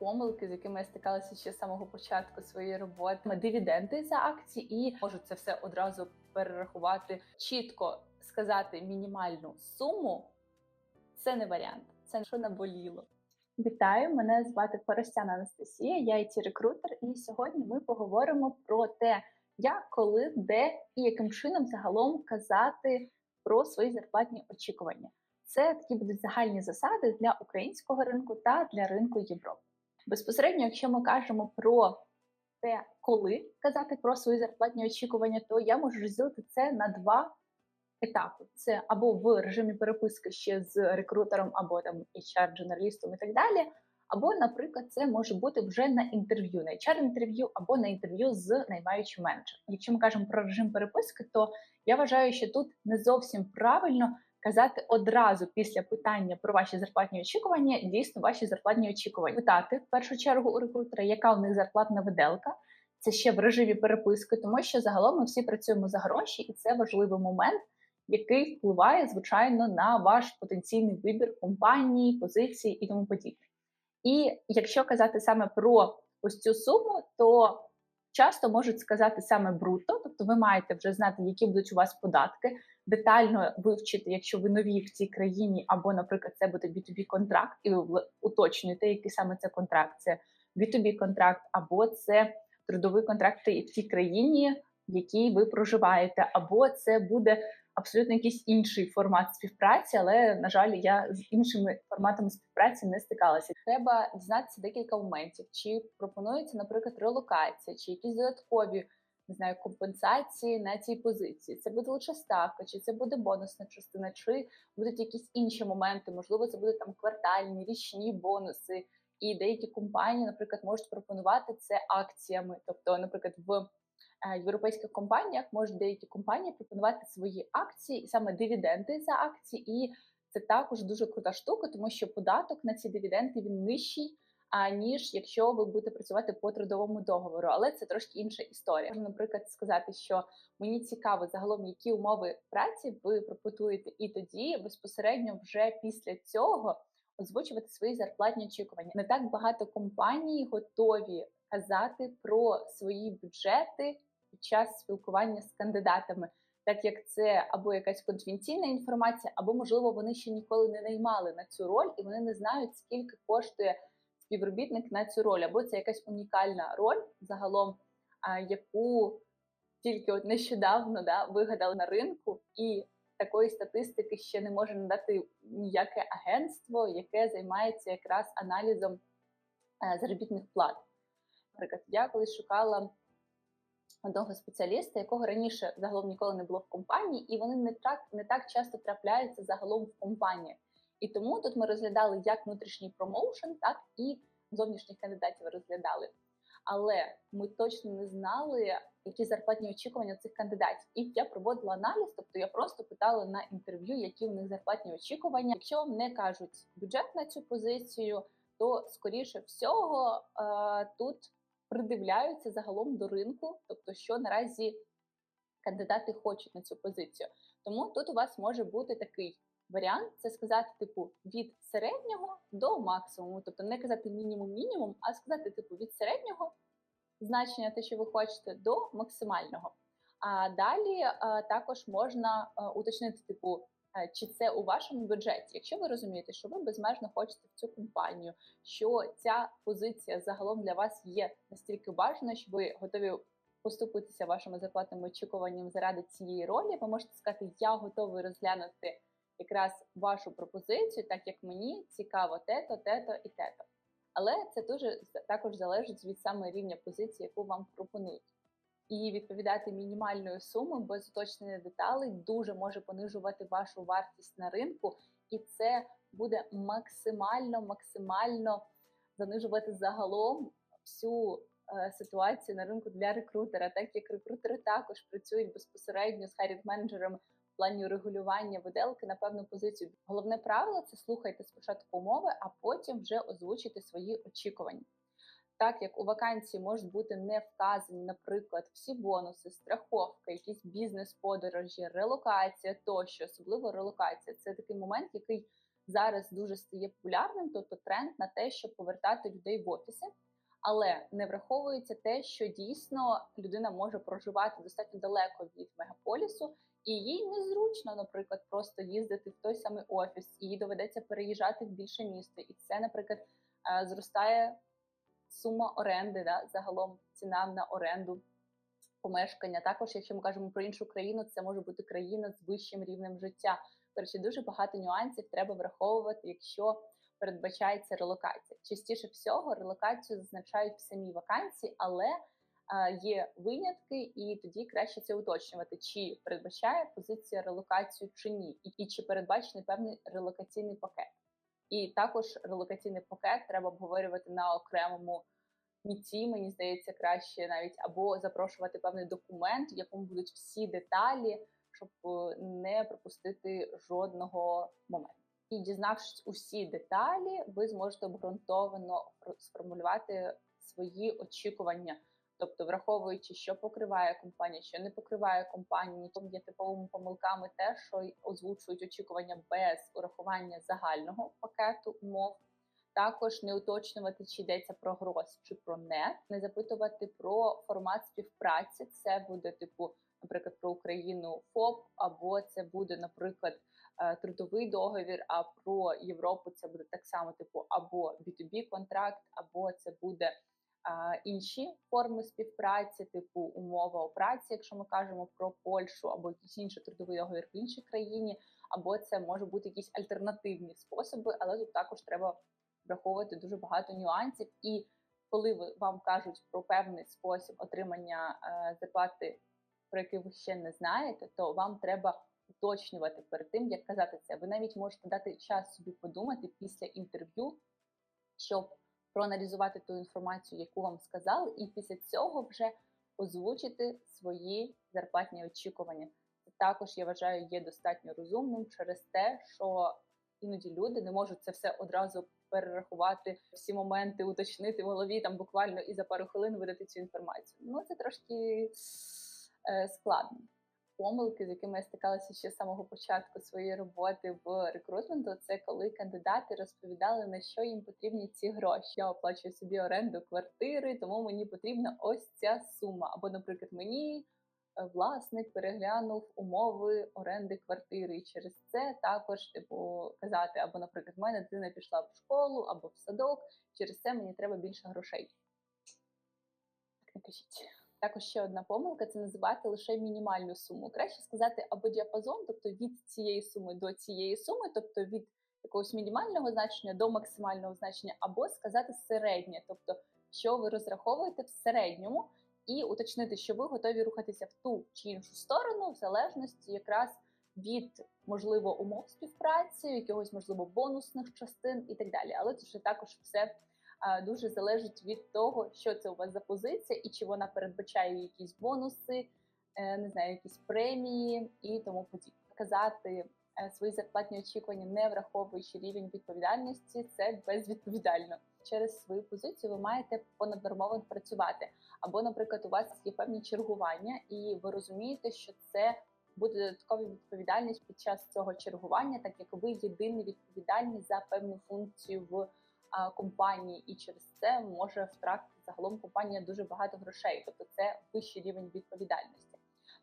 помилки, з якими я стикалася ще з самого початку своєї роботи. Дивіденди за акції і можу це все одразу перерахувати. Чітко сказати мінімальну суму це не варіант. Це що наболіло. Вітаю, мене звати Форостяна Анастасія, я it рекрутер і сьогодні ми поговоримо про те, як, коли, де і яким чином загалом казати про свої зарплатні очікування. Це такі будуть загальні засади для українського ринку та для ринку Європи. Безпосередньо, якщо ми кажемо про те, коли казати про свої зарплатні очікування, то я можу розділити це на два етапи: це або в режимі переписки ще з рекрутером, або там HR-джурналістом і так далі. Або, наприклад, це може бути вже на інтерв'ю, на HR-інтерв'ю, або на інтерв'ю з наймаючим менеджером. Якщо ми кажемо про режим переписки, то я вважаю, що тут не зовсім правильно казати одразу після питання про ваші зарплатні очікування, дійсно ваші зарплатні очікування. Питати в першу чергу у рекрутера, яка у них зарплатна виделка. Це ще в режимі переписки, тому що загалом ми всі працюємо за гроші, і це важливий момент, який впливає, звичайно, на ваш потенційний вибір компанії, позиції і тому подібне. І якщо казати саме про ось цю суму, то часто можуть сказати саме бруто, тобто ви маєте вже знати, які будуть у вас податки, детально вивчити, якщо ви нові в цій країні, або, наприклад, це буде B2B контракт, і ви уточнюєте, який саме це контракт, це B2B контракт, або це трудовий контракт в тій країні, в якій ви проживаєте, або це буде абсолютно якийсь інший формат співпраці, але на жаль, я з іншими форматами співпраці не стикалася. Треба дізнатися декілька моментів, чи пропонується, наприклад, релокація, чи якісь додаткові не знаю, компенсації на цій позиції. Це буде лише ставка, чи це буде бонусна частина, чи будуть якісь інші моменти, можливо, це будуть там квартальні, річні бонуси. І деякі компанії, наприклад, можуть пропонувати це акціями. Тобто, наприклад, в Е, європейських компаніях можуть деякі компанії пропонувати свої акції саме дивіденди за акції, і це також дуже крута штука, тому що податок на ці дивіденди він нижчий. Аніж якщо ви будете працювати по трудовому договору, але це трошки інша історія. Можна, наприклад, сказати, що мені цікаво загалом, які умови праці ви пропонуєте, і тоді безпосередньо вже після цього озвучувати свої зарплатні очікування. Не так багато компаній готові казати про свої бюджети під час спілкування з кандидатами, так як це або якась конфіденційна інформація, або, можливо, вони ще ніколи не наймали на цю роль, і вони не знають, скільки коштує співробітник на цю роль, або це якась унікальна роль загалом, яку тільки от нещодавно да, вигадали на ринку, і такої статистики ще не може надати ніяке агентство, яке займається якраз аналізом е, заробітних плат. Наприклад, я колись шукала одного спеціаліста, якого раніше загалом ніколи не було в компанії, і вони не так не так часто трапляються загалом в компанії. І тому тут ми розглядали як внутрішній промоушен, так і зовнішніх кандидатів розглядали. Але ми точно не знали, які зарплатні очікування цих кандидатів. І я проводила аналіз, тобто я просто питала на інтерв'ю, які у них зарплатні очікування. Якщо вам не кажуть бюджет на цю позицію, то скоріше всього тут придивляються загалом до ринку, тобто, що наразі кандидати хочуть на цю позицію. Тому тут у вас може бути такий варіант: це сказати, типу, від середнього до максимуму, тобто не казати мінімум-мінімум, а сказати, типу, від середнього значення, те, що ви хочете, до максимального. А далі а, також можна а, уточнити, типу, Е, чи це у вашому бюджеті? Якщо ви розумієте, що ви безмежно хочете в цю компанію, що ця позиція загалом для вас є настільки важна, що ви готові поступитися вашими зарплатними очікуванням заради цієї ролі, ви можете сказати, я готовий розглянути якраз вашу пропозицію, так як мені цікаво те-то, те-то і те-то. Але це дуже також залежить від саме рівня позиції, яку вам пропонують і відповідати мінімальною сумою без уточнення деталей дуже може понижувати вашу вартість на ринку, і це буде максимально максимально занижувати загалом всю е, ситуацію на ринку для рекрутера, так як рекрутери також працюють безпосередньо з хайрінг менеджерами плані регулювання виделки на певну позицію. Головне правило це слухайте спочатку умови, а потім вже озвучити свої очікування так як у вакансії можуть бути не вказані, наприклад, всі бонуси, страховка, якісь бізнес-подорожі, релокація тощо, особливо релокація. Це такий момент, який зараз дуже стає популярним, тобто тренд на те, щоб повертати людей в офіси. Але не враховується те, що дійсно людина може проживати достатньо далеко від мегаполісу, і їй незручно, наприклад, просто їздити в той самий офіс, і їй доведеться переїжджати в більше місто. І це, наприклад, е, зростає сума оренди, да, загалом ціна на оренду помешкання. Також, якщо ми кажемо про іншу країну, це може бути країна з вищим рівнем життя. Коротше, дуже багато нюансів треба враховувати, якщо передбачається релокація. Частіше всього релокацію зазначають в самій вакансії, але є винятки, і тоді краще це уточнювати, чи передбачає позиція релокацію чи ні, і, чи передбачений певний релокаційний пакет. І також релокаційний пакет треба обговорювати на окремому міці, мені здається, краще навіть або запрошувати певний документ, в якому будуть всі деталі, щоб е, не пропустити жодного моменту. І дізнавшись усі деталі, ви зможете обґрунтовано сформулювати свої очікування Тобто, враховуючи, що покриває компанія, що не покриває компанії, то є типовими помилками те, що озвучують очікування без урахування загального пакету умов. Також не уточнювати, чи йдеться про гроз чи про нет, не запитувати про формат співпраці. Це буде типу, наприклад, про Україну ФОП, або це буде, наприклад, е, трудовий договір. А про Європу це буде так само, типу, або B2B контракт, або це буде інші форми співпраці, типу умова о праці, якщо ми кажемо про Польщу або якийсь інший трудовий договір в іншій країні, або це може бути якісь альтернативні способи, але тут також треба враховувати дуже багато нюансів. І коли вам кажуть про певний спосіб отримання е, зарплати, про який ви ще не знаєте, то вам треба уточнювати перед тим, як казати це. Ви навіть можете дати час собі подумати після інтерв'ю, щоб проаналізувати ту інформацію, яку вам сказали, і після цього вже озвучити свої зарплатні очікування. Це також я вважаю є достатньо розумним через те, що іноді люди не можуть це все одразу перерахувати, всі моменти уточнити в голові там буквально і за пару хвилин видати цю інформацію. Ну це трошки е, складно помилки, з якими я стикалася ще з самого початку своєї роботи в рекрутменту, це коли кандидати розповідали, на що їм потрібні ці гроші. Я оплачую собі оренду квартири, тому мені потрібна ось ця сума. Або, наприклад, мені е, власник переглянув умови оренди квартири, і через це також типу казати, або, наприклад, в мене дитина пішла в школу або в садок. Через це мені треба більше грошей. Так не кажіть. Також ще одна помилка це називати лише мінімальну суму. Краще сказати або діапазон, тобто від цієї суми до цієї суми, тобто від якогось мінімального значення до максимального значення, або сказати середнє, тобто що ви розраховуєте в середньому, і уточнити, що ви готові рухатися в ту чи іншу сторону, в залежності якраз від можливо умов співпраці, якогось можливо бонусних частин і так далі. Але це вже також все дуже залежить від того, що це у вас за позиція, і чи вона передбачає якісь бонуси, е, не знаю, якісь премії і тому подібне. Казати е, свої зарплатні очікування, не враховуючи рівень відповідальності, це безвідповідально. Через свою позицію ви маєте понаднормово працювати. Або, наприклад, у вас є певні чергування, і ви розумієте, що це буде додаткова відповідальність під час цього чергування, так як ви єдиний відповідальні за певну функцію в компанії, і через це може втратити загалом компанія дуже багато грошей, тобто це вищий рівень відповідальності.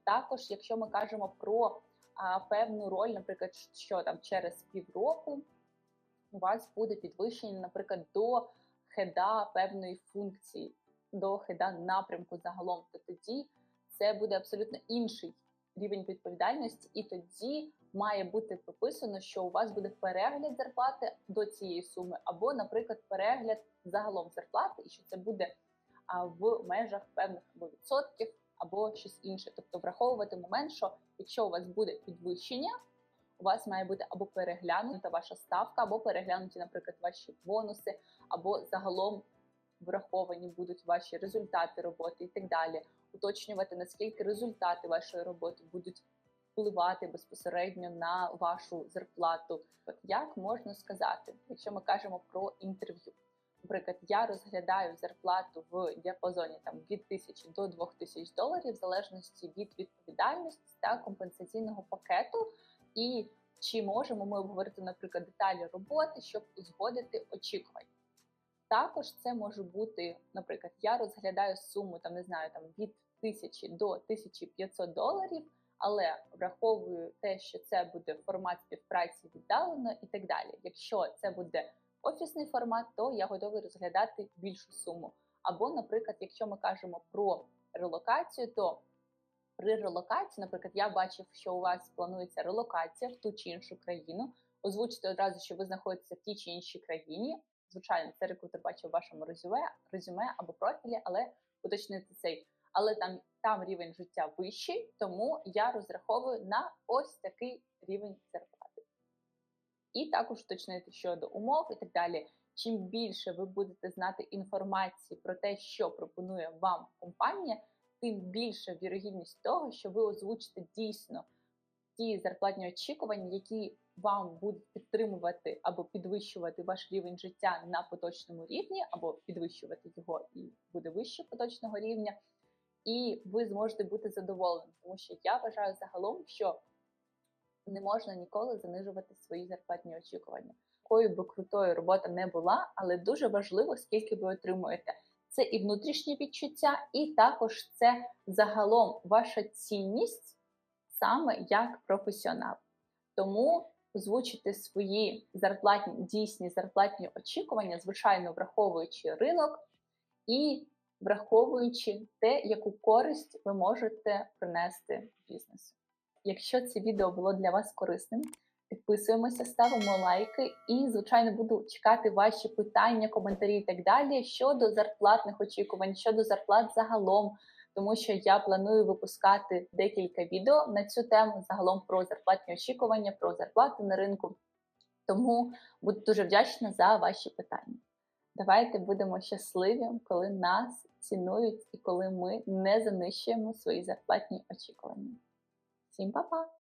Також, якщо ми кажемо про певну роль, наприклад, що там через півроку у вас буде підвищення, наприклад, до хеда певної функції, до хеда напрямку загалом, то тоді це буде абсолютно інший рівень відповідальності, і тоді має бути прописано, що у вас буде перегляд зарплати до цієї суми, або, наприклад, перегляд загалом зарплати, і що це буде в межах певних або відсотків, або щось інше. Тобто враховувати момент, що якщо у вас буде підвищення, у вас має бути або переглянута ваша ставка, або переглянуті, наприклад, ваші бонуси, або загалом враховані будуть ваші результати роботи і так далі. Уточнювати наскільки результати вашої роботи будуть впливати безпосередньо на вашу зарплату. Як можна сказати, якщо ми кажемо про інтерв'ю? Наприклад, я розглядаю зарплату в діапазоні там від 1000 до 2000 доларів, в залежності від відповідальності та компенсаційного пакету. І чи можемо ми обговорити, наприклад, деталі роботи, щоб узгодити очікування. Також це може бути, наприклад, я розглядаю суму там, не знаю, там від 1000 до 1500 доларів, але враховую те, що це буде формат співпраці віддалено і так далі. Якщо це буде офісний формат, то я готовий розглядати більшу суму. Або, наприклад, якщо ми кажемо про релокацію, то при релокації, наприклад, я бачив, що у вас планується релокація в ту чи іншу країну. Озвучте одразу, що ви знаходитеся в тій чи іншій країні. Звичайно, це рекрутер бачив в вашому резюме, резюме або профілі, але уточнити цей. Але там, там рівень життя вищий, тому я розраховую на ось такий рівень зарплати. І також уточнити щодо умов і так далі. Чим більше ви будете знати інформації про те, що пропонує вам компанія, тим більша вірогідність того, що ви озвучите дійсно ті зарплатні очікування, які вам будуть підтримувати або підвищувати ваш рівень життя на поточному рівні, або підвищувати його і буде вище поточного рівня, і ви зможете бути задоволеним, тому що я вважаю загалом, що не можна ніколи занижувати свої зарплатні очікування. Якою би крутою робота не була, але дуже важливо, скільки ви отримуєте. Це і внутрішнє відчуття, і також це загалом ваша цінність саме як професіонал. Тому озвучити свої зарплатні дійсні зарплатні очікування, звичайно, враховуючи ринок і враховуючи те, яку користь ви можете принести бізнесу. Якщо це відео було для вас корисним, підписуємося, ставимо лайки і, звичайно, буду чекати ваші питання, коментарі і так далі щодо зарплатних очікувань, щодо зарплат загалом, тому що я планую випускати декілька відео на цю тему загалом про зарплатні очікування, про зарплати на ринку. Тому буду дуже вдячна за ваші питання. Давайте будемо щасливі, коли нас цінують і коли ми не занищуємо свої зарплатні очікування. Всім па-па!